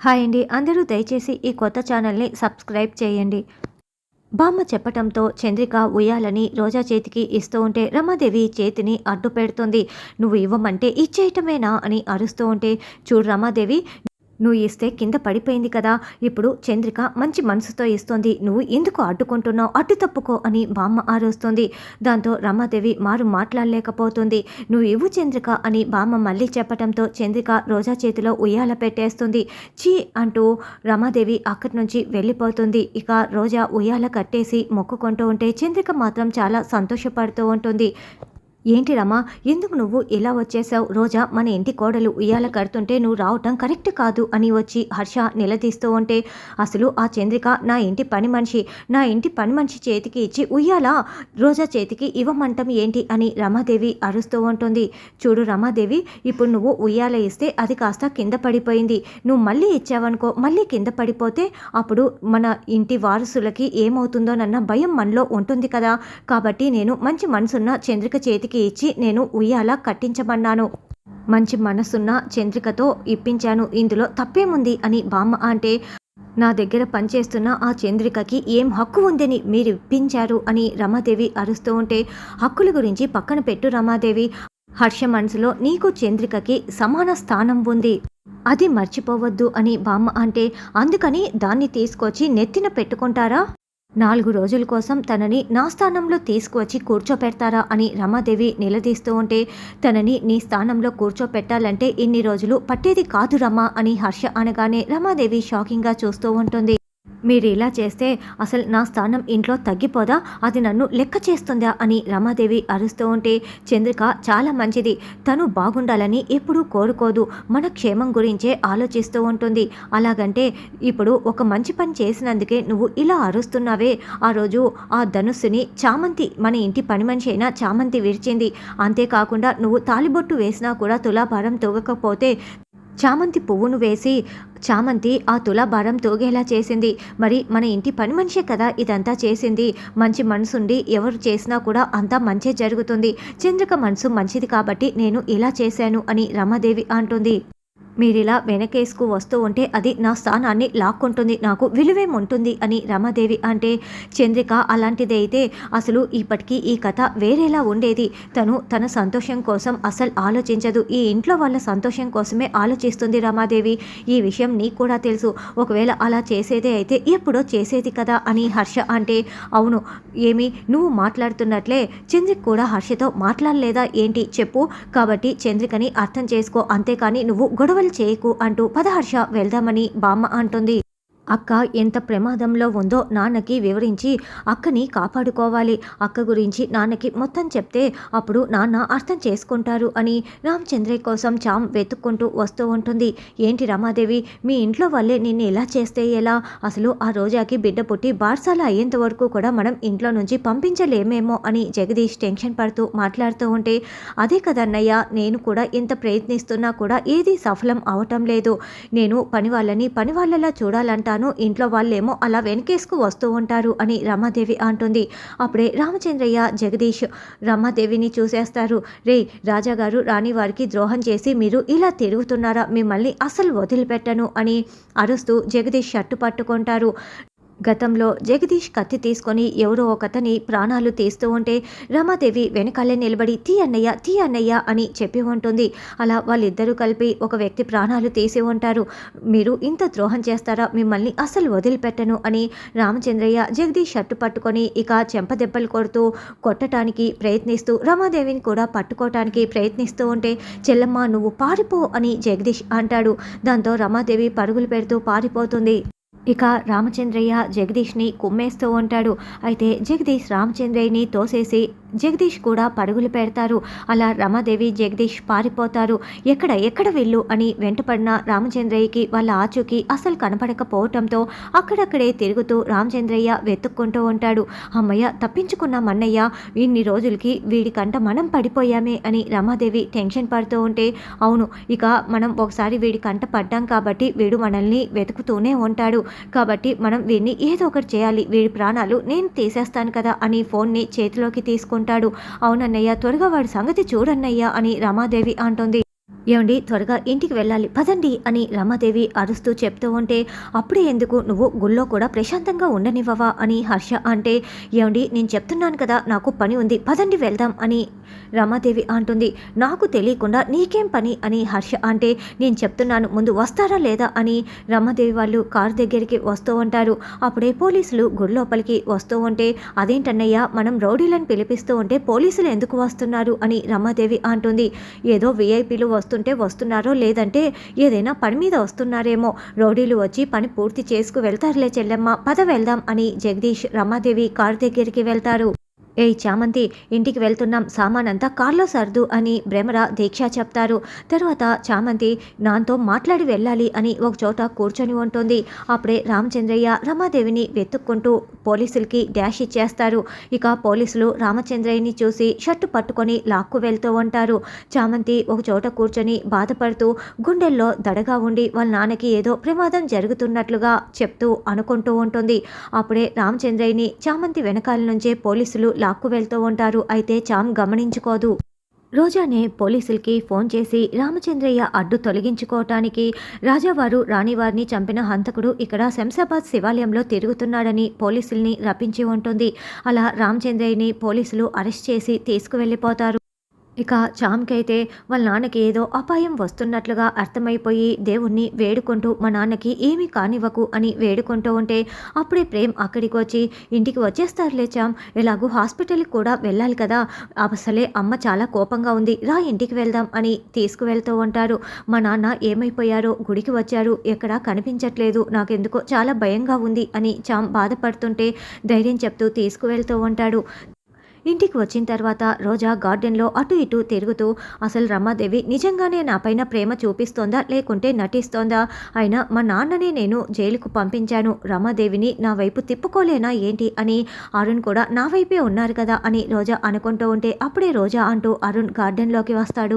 Hi అండి. అందరూ దయచేసి ఈ కొత్త ఛానల్ని సబ్స్క్రైబ్ చేయండి. బామ్మ చెప్పటంతో చంద్రిక ఉయ్యాలని రోజా చేతికి ఇస్తూ ఉంటే రమాదేవి చేతిని అడ్డు పెడుతుంది నువ్వు ఇవ్వమంటే ఇచ్చేయటమేనా? అని అరుస్తూ ఉంటే చూడు రమాదేవి నువ్వు ఇస్తే కింద పడిపోయింది కదా. ఇప్పుడు చంద్రిక మంచి మనసుతో ఇస్తోంది. నువ్వు ఎందుకు అడ్డుకుంటున్నావు? అడ్డు తప్పుకో అని బామ్మ ఆరోస్తుంది. దాంతో రమాదేవి మారు మాట్లాడలేకపోతుంది. నువ్వు ఇవ్వు చంద్రిక అని బామ్మ మళ్ళీ చెప్పటంతో చంద్రిక రోజా చేతిలో ఉయ్యాల పెట్టేస్తుంది. చీ అంటూ రమాదేవి అక్కడి నుంచి వెళ్ళిపోతుంది. ఇక రోజా ఉయ్యాల కట్టేసి మొక్కుకుంటూ ఉంటే చంద్రిక మాత్రం చాలా సంతోషపడుతూ ఉంటుంది. ఏంటి రమా ఎందుకు నువ్వు ఇలా వచ్చేసావు? రోజా మన ఇంటి కోడలు ఉయ్యాల కడుతుంటే నువ్వు రావటం కరెక్ట్ కాదు అని వచ్చి హర్ష నిలదీస్తూ ఉంటే అసలు ఆ చంద్రిక నా ఇంటి పని మనిషి నా ఇంటి పని మనిషి చేతికి ఇచ్చి ఉయ్యాల? రోజా చేతికి ఇవ్వమంటం ఏంటి అని రమాదేవి అరుస్తూ ఉంటుంది. చూడు రమాదేవి ఇప్పుడు నువ్వు ఉయ్యాల ఇస్తే అది కాస్త కింద పడిపోయింది. నువ్వు మళ్ళీ ఇచ్చావనుకో మళ్ళీ కింద పడిపోతే అప్పుడు మన ఇంటి వారసులకి ఏమవుతుందోనన్న భయం మనలో ఉంటుంది కదా. కాబట్టి నేను మంచి మనసున్న చంద్రిక చేతికి ఇచ్చి నేను ఉయ్యాల కట్టించమన్నాను మంచి మనసున్న చంద్రికతో ఇప్పించాను. ఇందులో తప్పేముంది అని బామ్మ అంటే నా దగ్గర పనిచేస్తున్న ఆ చంద్రికకి ఏం హక్కు ఉందని మీరు ఇప్పించారు అని రమాదేవి అరుస్తూ ఉంటే హక్కుల గురించి పక్కన పెట్టు రమాదేవి. హర్ష మనసులో నీకు చంద్రికకి సమాన స్థానం ఉంది. అది మర్చిపోవద్దు అని బామ్మ అంటే అందుకని దాన్ని తీసుకొచ్చి నెత్తిన పెట్టుకుంటారా? నాలుగు రోజుల కోసం తనని నా స్థానంలో తీసుకువచ్చి కూర్చోపెడతారా అని రమాదేవి నిలదీస్తూ ఉంటే తనని నీ స్థానంలో కూర్చోపెట్టాలంటే ఇన్ని రోజులు పట్టేది కాదు రమా అని హర్ష అనగానే రమాదేవి షాకింగ్గా చూస్తూ ఉంటుంది. మీరు ఇలా చేస్తే అసలు నా స్థానం ఇంట్లో తగ్గిపోదా? అది నన్ను లెక్క చేస్తుందా? అని రమాదేవి అరుస్తూ ఉంటే చంద్రిక చాలా మంచిది. తను బాగుండాలని ఎప్పుడూ కోరుకోదు. మన క్షేమం గురించే ఆలోచిస్తూ ఉంటుంది. అలాగంటే ఇప్పుడు ఒక మంచి పని చేసినందుకే నువ్వు ఇలా అరుస్తున్నావే. ఆ రోజు ఆ ధనుస్సుని చామంతి మన ఇంటి పని మనిషి అయినా చామంతి విరిచింది. అంతేకాకుండా నువ్వు తాలిబొట్టు వేసినా కూడా తులాభారం తూగకపోతే చామంతి పువ్వును వేసి చామంతి ఆ తులాభారం తోగేలా చేసింది. మరి మన ఇంటి పని మనిషే కదా ఇదంతా చేసింది. మంచి మనసుండి ఎవరు చేసినా కూడా అంతా మంచే జరుగుతుంది. చంద్రిక మనసు మంచిది కాబట్టి నేను ఇలా చేశాను అని రమాదేవి అంటుంది. మీరిలా వెనకేసుకు వస్తూ ఉంటే అది నా స్థానాన్ని లాక్కుంటుంది నాకు విలువేముంటుంది అని రమాదేవి అంటే చంద్రిక అలాంటిది అయితే అసలు ఇప్పటికీ ఈ కథ వేరేలా ఉండేది. తను తన సంతోషం కోసం అసలు ఆలోచించదు. ఈ ఇంట్లో వాళ్ళ సంతోషం కోసమే ఆలోచిస్తుంది రమాదేవి. ఈ విషయం నీకు కూడా తెలుసు. ఒకవేళ అలా చేసేదే అయితే ఎప్పుడో చేసేది కదా అని హర్ష అంటే అవును ఏమి? నువ్వు మాట్లాడుతున్నట్లే. చంద్రిక కూడా హర్షతో మాట్లాడలేదా ఏంటి? చెప్పు. కాబట్టి చంద్రికని అర్థం చేసుకో. అంతేకాని నువ్వు గొడవలు చేయకు అంటూ పదహర్ష వెళ్దామని బామ్మ అంటుంది. అక్క ఎంత ప్రమాదంలో ఉందో నాన్నకి వివరించి అక్కని కాపాడుకోవాలి. అక్క గురించి నాన్నకి మొత్తం చెప్తే అప్పుడు నాన్న అర్థం చేసుకుంటారు అని రామచంద్రయ్య కోసం చామ్ వెతుక్కుంటూ వస్తూ ఉంటుంది. ఏంటి రమాదేవి మీ ఇంట్లో వాళ్ళే నిన్ను ఇలా చేస్తే ఎలా? అసలు ఆ రోజాకి బిడ్డ పుట్టి బార్సాల అయ్యేంత వరకు కూడా మనం ఇంట్లో నుంచి పంపించలేమేమో అని జగదీష్ టెన్షన్ పడుతూ మాట్లాడుతూ ఉంటే అదే కదన్నయ్య నేను కూడా ఎంత ప్రయత్నిస్తున్నా కూడా ఏది సఫలం అవటం లేదు. నేను పని వాళ్ళని పని వాళ్ళలా చూడాలంటాను. ఇంట్లో వాళ్ళేమో అలా వెనకేసుకు వస్తూ ఉంటారు అని రమాదేవి అంటుంది. అప్పుడే రామచంద్రయ్య జగదీష్ రమాదేవిని చూసేస్తారు. రే రాజాగారు రాణి వారికి ద్రోహం చేసి మీరు ఇలా తిరుగుతున్నారా? మిమ్మల్ని అసలు వదిలిపెట్టను అని అరుస్తూ జగదీష్ షర్టు పట్టుకుంటారు. గతంలో జగదీష్ కత్తి తీసుకొని ఎవరో ఒకతని ప్రాణాలు తీస్తూ ఉంటే రమాదేవి వెనకాలే నిలబడి తీ అన్నయ్య తీ అన్నయ్య అని చెప్పి ఉంటుంది. అలా వాళ్ళిద్దరూ కలిపి ఒక వ్యక్తి ప్రాణాలు తీసి ఉంటారు. మీరు ఇంత ద్రోహం చేస్తారా? మిమ్మల్ని అసలు వదిలిపెట్టను అని రామచంద్రయ్య జగదీష్ షర్టు పట్టుకొని ఇక చెంపదెబ్బలు కొడుతూ కొట్టడానికి ప్రయత్నిస్తూ రమాదేవిని కూడా పట్టుకోవటానికి ప్రయత్నిస్తూ ఉంటే చెల్లమ్మ నువ్వు పారిపో అని జగదీష్ అంటాడు. దాంతో రమాదేవి పరుగులు పెడుతూ పారిపోతుంది. ఇక రామచంద్రయ్య జగదీష్ని కుమ్మేస్తూ ఉంటాడు. అయితే జగదీష్ రామచంద్రయ్యని తోసేసి జగదీష్ కూడా పరుగులు పెడతారు. అలా రమాదేవి జగదీష్ పారిపోతారు. ఎక్కడ ఎక్కడ వెళ్ళు అని వెంటపడిన రామచంద్రయ్యకి వాళ్ళ ఆచూకి అసలు కనపడకపోవటంతో అక్కడక్కడే తిరుగుతూ రామచంద్రయ్య వెతుక్కుంటూ ఉంటాడు. అమ్మయ్య తప్పించుకున్న మన్నయ్య ఇన్ని రోజులకి వీడికంట మనం పడిపోయామే అని రమాదేవి టెన్షన్ పడుతూ ఉంటే అవును ఇక మనం ఒకసారి వీడి కంట పడ్డాం కాబట్టి వీడు మనల్ని వెతుకుతూనే ఉంటాడు. కాబట్టి మనం వీడిని ఏదో ఒకటి చేయాలి. వీడి ప్రాణాలు నేను తీసేస్తాను కదా అని ఫోన్ని చేతిలోకి తీసుకుంటాడు అవునన్నయ్య త్వరగా వాడి సంగతి చూడన్నయ్య అని రమాదేవి అంటుంది. ఏమండి త్వరగా ఇంటికి వెళ్ళాలి. పదండి అని రమాదేవి అరుస్తూ చెప్తూ ఉంటే అప్పుడే ఎందుకు? నువ్వు గుళ్ళో కూడా ప్రశాంతంగా ఉండనివ్వవా? అని హర్ష అంటే ఏమండి నేను చెప్తున్నాను కదా నాకు పని ఉంది. పదండి వెళ్దాం అని రమాదేవి అంటుంది. నాకు తెలియకుండా నీకేం పని? అని హర్ష అంటే నేను చెప్తున్నాను. ముందు వస్తారా లేదా? అని రమాదేవి వాళ్ళు కారు దగ్గరికి వస్తూ ఉంటారు. అప్పుడే పోలీసులు గుడి లోపలికి వస్తూ ఉంటే అదేంటన్నయ్యా మనం రౌడీలను పిలిపిస్తూ ఉంటే పోలీసులు ఎందుకు వస్తున్నారు? అని రమాదేవి అంటుంది. ఏదో విఐపీలు చూస్తుంటే వస్తున్నారో లేదంటే ఏదైనా పని మీద వస్తున్నారేమో. రౌడీలు వచ్చి పని పూర్తి చేసుకు వెళ్తారులే చెల్లెమ్మ. పద వెళ్దాం అని జగదీష్ రమాదేవి కారు దగ్గరికి వెళ్తారు. ఏ చామంతి ఇంటికి వెళ్తున్నాం సామానంతా కార్లో సర్దు అని భ్రమర దీక్ష చెప్తారు. తర్వాత చామంతి నాతో మాట్లాడి వెళ్ళాలి అని ఒక చోట కూర్చొని ఉంటుంది. అప్పుడే రామచంద్రయ్య రమాదేవిని వెతుక్కుంటూ పోలీసులకి డాష్ ఇచ్చేస్తారు. ఇక పోలీసులు రామచంద్రయ్యని చూసి షర్టు పట్టుకొని లాక్కు వెళ్తూ ఉంటారు. చామంతి ఒక చోట కూర్చొని బాధపడుతూ గుండెల్లో దడగా ఉండి వాళ్ళ నాన్నకి ఏదో ప్రమాదం జరుగుతున్నట్లుగా చెప్తూ అనుకుంటూ ఉంటుంది. అప్పుడే రామచంద్రయ్యని చామంతి వెనకాల నుంచే పోలీసులు లాక్కు వెళ్తూ ఉంటారు. అయితే చామ్ గమనించుకోదు. రోజానే పోలీసులకి ఫోన్ చేసి రామచంద్రయ్య అడ్డు తొలగించుకోవటానికి రాజావారు రాణివారిని చంపిన హంతకుడు ఇక్కడ శంషాబాద్ శివాలయంలో తిరుగుతున్నాడని పోలీసుల్ని రప్పించి ఉంటుంది. అలా రామచంద్రయ్యని పోలీసులు అరెస్ట్ చేసి తీసుకువెళ్ళిపోతారు. ఇక చామ్కైతే వాళ్ళ నాన్నకి ఏదో అపాయం వస్తున్నట్లుగా అర్థమైపోయి దేవుణ్ణి వేడుకుంటూ మా నాన్నకి ఏమీ కానివ్వకు అని వేడుకుంటూ ఉంటే అప్పుడే ప్రేమ్ అక్కడికి వచ్చి ఇంటికి వచ్చేస్తారులే చామ్ ఎలాగూ హాస్పిటల్కి కూడా వెళ్ళాలి కదా అసలే అమ్మ చాలా కోపంగా ఉంది రా ఇంటికి వెళ్దాం అని తీసుకువెళ్తూ ఉంటారు. మా నాన్న ఏమైపోయారో గుడికి వచ్చారు ఎక్కడా కనిపించట్లేదు నాకెందుకో చాలా భయంగా ఉంది అని చామ్ బాధపడుతుంటే ధైర్యం చెప్తూ తీసుకువెళ్తూ ఉంటాడు. ఇంటికి వచ్చిన తర్వాత రోజా గార్డెన్లో అటు ఇటు తిరుగుతూ అసలు రమాదేవి నిజంగానే నా పైన ప్రేమ చూపిస్తోందా? లేకుంటే నటిస్తోందా? అయినా మా నాన్నని నేను జైలుకు పంపించాను. రమాదేవిని నా వైపు తిప్పుకోలేనా ఏంటి? అని అరుణ్ కూడా నా వైపే ఉన్నారు కదా అని రోజా అనుకుంటూ ఉంటే అప్పుడే రోజా అంటూ అరుణ్ గార్డెన్లోకి వస్తాడు.